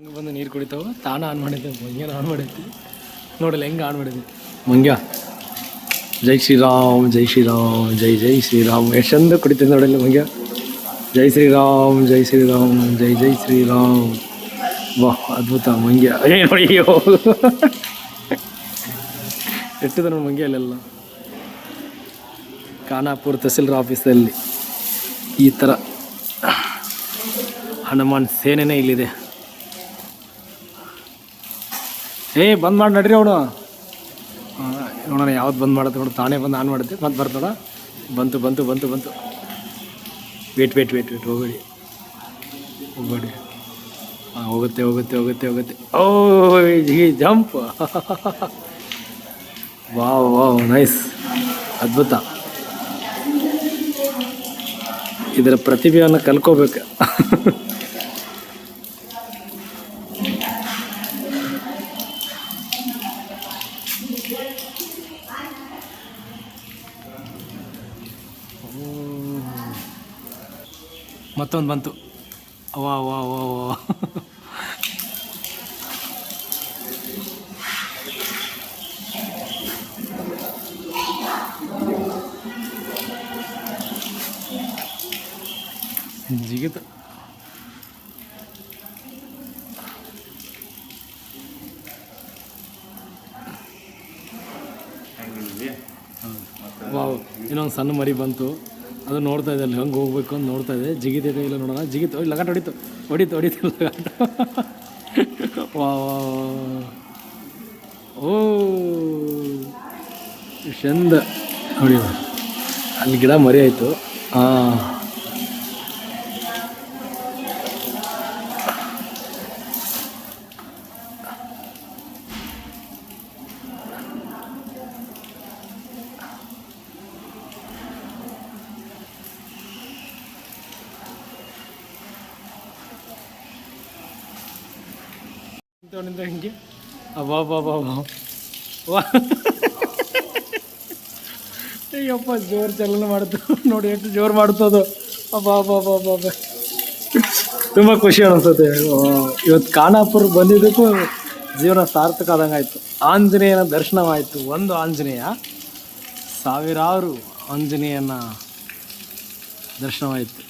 ಹಿಂಗೆ ಬಂದು ನೀರು ಕುಡಿತಾವ, ತಾನ ಆನ್ ಮಾಡಿದ್ದೆ. ಮಂಗ್ಯನ ಆನ್ ಮಾಡೈತಿ ನೋಡಲ್ಲ, ಹೆಂಗೆ ಆನ್ ಮಾಡಿದ್ವಿ ಮಂಗ್ಯ, ಜೈ ಶ್ರೀರಾಮ್ ಜೈ ಶ್ರೀರಾಮ್, ಜೈ ಜೈ ಶ್ರೀರಾಮ್. ಎಷ್ಟೊಂದು ಕುಡಿತೀನಿ ನೋಡಲ್ಲ ಮಂಗ್ಯ. ಜೈ ಶ್ರೀರಾಮ್ ಜೈ ಶ್ರೀರಾಮ್, ಜೈ ಜೈ ಶ್ರೀರಾಮ್. ವಾ ಅದ್ಭುತ, ಮಂಗ್ಯ. ಏ ನೋಡಿ ಅಯ್ಯೋ. ಎಟ್ಟಿದ ನೋಡಿ ಮಂಗ್ಯ ಅಲ್ಲೆಲ್ಲ? ಖಾನಾಪುರ ತಹಸೀಲ್ದಾರ್ ಆಫೀಸಲ್ಲಿ ಈ ಥರ ಹನುಮಾನ್ ಸೇನೆನೇ ಇಲ್ಲಿದೆ. ಏ, ಬಂದ್ ಮಾಡಿ ನಡ್ರಿ ಅವನು. ನೋಡೋಣ ಯಾವ್ದು ಬಂದ್ ಮಾಡುತ್ತೆ ನೋಡು. ತಾನೇ ಬಂದು ಆನ್ ಮಾಡುತ್ತೆ. ಮತ್ತೆ ಬರ್ತದ? ಬಂತು ಬಂತು ಬಂತು ಬಂತು. ವೇಟ್ ವೇಟ್ ವೇಟ್ ವೇಟ್ ಹೋಗಬೇಡಿ. ಹೋಗಬೇಡಿ. ಹಾಂ ಹೋಗುತ್ತೆ ಹೋಗುತ್ತೆ ಹೋಗುತ್ತೆ ಹೋಗುತ್ತೆ. ಓ ಈ ಜಂಪ್. Wow wow, nice. ಅದ್ಭುತ. ಇದರ ಪ್ರತಿಭೆಯನ್ನು ಕಲ್ಕೋಬೇಕು ಮತ್ತೊಂದು ಬಂತು. ವಾ ವಾ ವಾ ವಾ ಜಿಗಿತ. ವಾವ್ ಇನ್ನೊಂದು ಸಣ್ಣ ಮರಿ ಬಂತು. ಅದು ನೋಡ್ತಾ ಇದೆ, ಅಲ್ಲಿ ಹಂಗೆ ಹೋಗ್ಬೇಕು ಅಂತ ನೋಡ್ತಾ ಇದೆ. ಜಿಗಿತೈತೆ ಇಲ್ಲ ನೋಡೋಣ. ಜಿಗಿತು ಲಗಾಟ ಹೊಡಿತು. ಹೊಡಿತು ಹೊಡಿತು, ಲಗಾಟ. ವಾ. ಓ ಚಂದ ನೋಡಿ ಅಲ್ಲಿ ಗಿಡ ಮರಿ ಆಯಿತು. ಹಾಂ ಹಿಂಗೆ? ಅಬ್ಬಾ ಬಾ ಬಾ ಬಾ ವಾ. ಅಯ್ಯಪ್ಪ ಜೋರು ಚಲನ ಮಾಡ್ತು ನೋಡಿ ಎಷ್ಟು ಜೋರು ಮಾಡ್ತದೋ ಅಬ್ಬಾ ಬಾ ಬಾ ಬಾ ಬಾ ತುಂಬ ಖುಷಿ ಅನಿಸುತ್ತೆ. ಇವತ್ತು ಖಾನಾಪುರ ಬಂದಿದ್ದಕ್ಕೂ ಜೀವನ ಸಾರ್ಥಕ ಆದಂಗಾಯಿತು ಆಂಜನೇಯನ ದರ್ಶನವಾಯಿತು. ಒಂದು ಆಂಜನೇಯ ಸಾವಿರಾರು ಆಂಜನೇಯನ ದರ್ಶನವಾಯಿತು.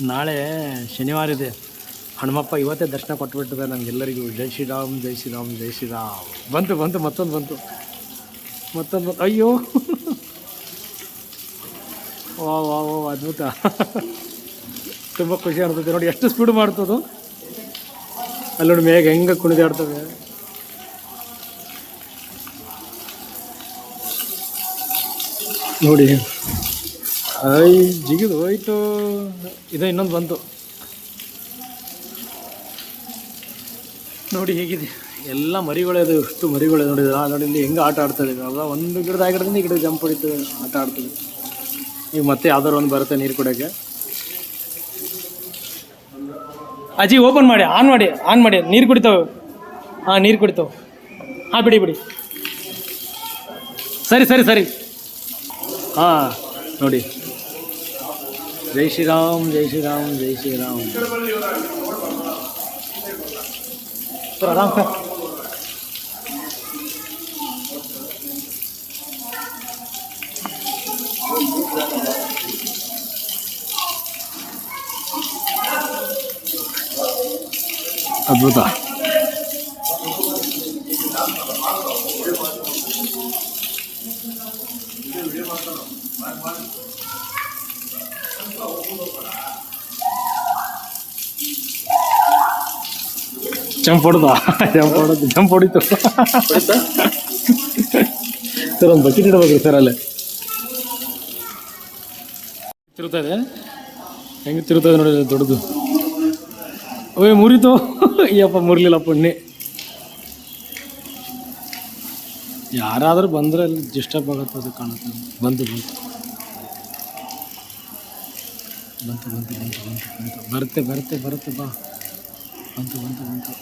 ನಾಳೆ ಶನಿವಾರ ಇದೆ. ಹನುಮಪ್ಪ ಇವತ್ತೇ ದರ್ಶನ ಕೊಟ್ಬಿಟ್ಟಿದೆ ನಮಗೆಲ್ಲರಿಗೂ. ಜೈ ಶ್ರೀರಾಮ್ ಜೈ ಶ್ರೀರಾಮ್ ಜೈ ಶ್ರೀರಾಮ್. ಬಂತು ಬಂತು, ಮತ್ತೊಂದು ಬಂತು. ಮತ್ತೊಂದು ಅಯ್ಯೋ! ವಾ ವಾ ವಾ ಅದ್ಭುತ. ತುಂಬ ಖುಷಿ ಆಗ್ತದೆ ನೋಡಿ, ಎಷ್ಟು ಸ್ಪೀಡ್ ಮಾಡ್ತದು. ಅಲ್ಲಿ ನೋಡಿ ಮೇಘ ಹೆಂಗೆ ಕುಣಿದಾಡ್ತವೆ ನೋಡಿ. ಐ ಜಿಗಿದು ಹೋಯ್ತು. ಇದು ಇನ್ನೊಂದು ಬಂತು. ನೋಡಿ ಹೇಗಿದೆ. ಎಲ್ಲ ಮರಿಗಳೇ ಅದು ಎಷ್ಟು ಮರಿಗಳೇ ನೋಡಿದ್ರೆ ನೋಡಿ ಇಲ್ಲಿ ಹೆಂಗೆ ಆಟ ಆಡ್ತದೆ ಅಲ್ಲ ಒಂದು ಗಿಡದ ಆಗಿರೋದ್ರಿಂದ ಈ ಗಿಡ ಜಂಪ್ ಹೊಡಿತದೆ ಆಟ ಆಡ್ತದೆ ಈಗ ಮತ್ತೆ ಯಾವ್ದಾರು ಒಂದು ಬರುತ್ತೆ ನೀರು ಕುಡಿಯೋಕ್ಕೆ. ಅಜ್ಜಿ ಓಪನ್ ಮಾಡಿ. ಆನ್ ಮಾಡಿ. ಆನ್ ಮಾಡಿ. ನೀರು ಕುಡಿತಾವೆ. ಹಾಂ, ನೀರು ಕುಡಿತಾವೆ. ಹಾಂ, ಬಿಡಿ ಬಿಡಿ. ಸರಿ ಸರಿ ಸರಿ. ಹಾಂ, ನೋಡಿ. ಜೈ ಶ್ರೀರಾಮ್ ಜೈ ಶ್ರೀರಾಮ್ ಜೈ ಶ್ರೀರಾಮ್ ಸರ್ ಆರಾಮ್ ಜಂಪ್ ಹೊಡೆದ ಜಂಪ್ ಹೊಡೆದು ಜಂಪ್ ಹೊಡಿತು. ಸರ್ ಒಂದು ಬಕೆಟ್ ಇಡಬೇಕು ಸರ್ ಅಲ್ಲೇ. ತಿರುತ್ತಾ ಇದೆ? ಹೆಂಗೆ ತಿರುತ್ತದೆ ನೋಡಿ ದೊಡ್ಡದು. ಓಯ್ ಮುರಿತು. ಅಯ್ಯಪ್ಪ ಮುರಿಲಿಲ್ಲ ಪುಣ್ಯ. ಯಾರಾದರೂ ಬಂದರೆ ಅಲ್ಲಿ ಡಿಸ್ಟರ್ಬ್ ಆಗುತ್ತೆ ಅದು ಕಾಣುತ್ತೆ. ಬಂದು ಬಂತು ಬಂತು ಬಂತು ಬಂತು ಬಂತು ಬಂತು. ಬರುತ್ತೆ ಬರುತ್ತೆ ಬರುತ್ತೆ, ಬಾ. ಬಂತು ಬಂತು ಬಂತು.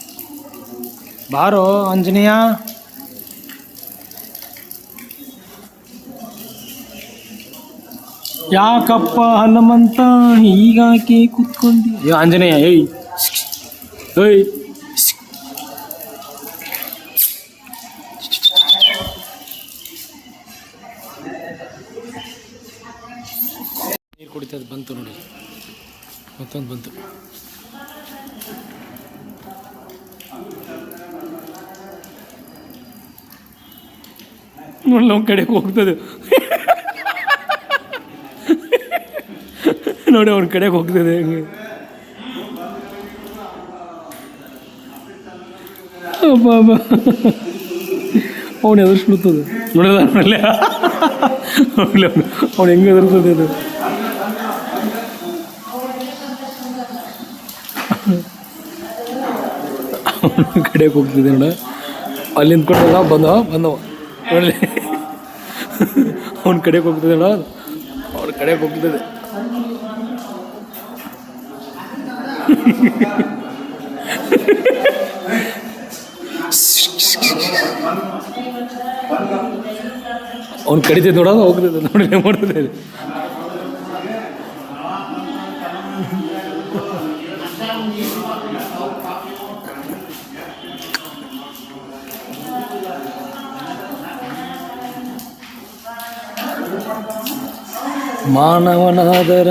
ಬಾರೋ, ಆಂಜನೇಯ. ಯಾಕಪ್ಪ ಹನುಮಂತ ಈಗಾಕೆ ಕೂತ್ಕೊಂಡಿ? ಆಂಜನೇಯ, ಏಯ್. ಏಯ್. ಕುಡಿತದ ಬಂತು ನೋಡಿ. ಮತ್ತೊಂದು ಬಂತು. ನಮ್ಮ ಕಡೆಗೆ ಹೋಗ್ತದೆ. ನೋಡಿ ಅವ್ನ ಕಡೆಗೆ ಹೋಗ್ತದೆ ಹಂಗೆ. ಅವನು ಎದುರಿಸ್ಬಿಡ್ತದೆ. ನೋಡಿದ ಅವ್ನು ಹೆಂಗೆ ಎದುರ್ತದೆ ಅದು ಕಡೆಗೆ ಹೋಗ್ತಿದ್ದೆ ನೋಡ. ಅಲ್ಲಿಂದ ಕೊಡಲ್ಲ ಬಂದವ ಬಂದವ ನೋಡಲಿ. ಅವ್ನ ಕಡೆಗೆ ಹೋಗ್ತಿದ್ದೆ ನೋಡ. ಅವ್ರ ಕಡೆಗೆ ಹೋಗ್ತಿದ್ದೆ. ಅವ್ನು ಕಡಿತೈತೆ ನೋಡೋದು ಹೋಗ್ತಿದ್ದೆ. ನೋಡಿ ಮಾಡ್ತದೆ ಮಾನವನಾದರ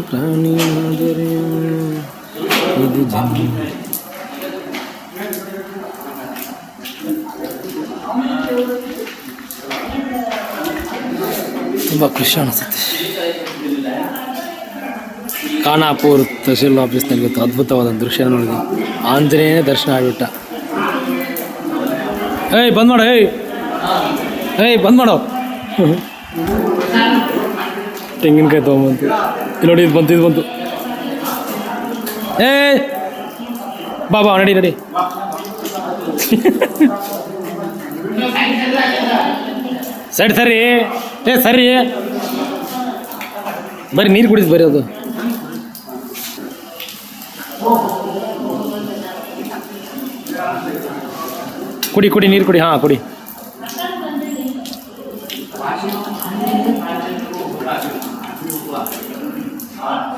ಪ್ರಾಣಿಯಾದರ ಇದು ತುಂಬ ಖುಷಿ ಅನಿಸುತ್ತೆ. ಖಾನಾಪುರ್ ತಹಶೀಲ್ ಆಫೀಸ್ನಲ್ಲಿ ಇವತ್ತು ಅದ್ಭುತವಾದ ದೃಶ್ಯ ನೋಡಿದ್ವಿ ಆಂಜನೇಯನೇ ದರ್ಶನ ಆಗಿಬಿಟ್ಟ. ಏಯ್, ಬಂದ್ ಮಾಡು, ಏಯ್. ಏಯ್, ಬಂದ್ ಮಾಡೋ. ತೆಂಗಿನಕಾಯಿ ತೊಗೊಂಬಂತು ಇಲ್ಲಿ ನೋಡಿ, ಇದು ಬಂತು ಇದು ಬಂತು. ಏ, ಬಾ ಬಾ, ನಡಿ ನಡಿ. ಸರಿ ಸರಿ. ಏ, ಸರಿ. ಬರೀ ನೀರು ಕುಡಿದು ಬರೀ ಅದು. ಕುಡಿ ಕುಡಿ, ನೀರು ಕುಡಿ. ಹಾಂ, ಕುಡಿ. 맛있는 말들로 몰라요. 누구와? 아.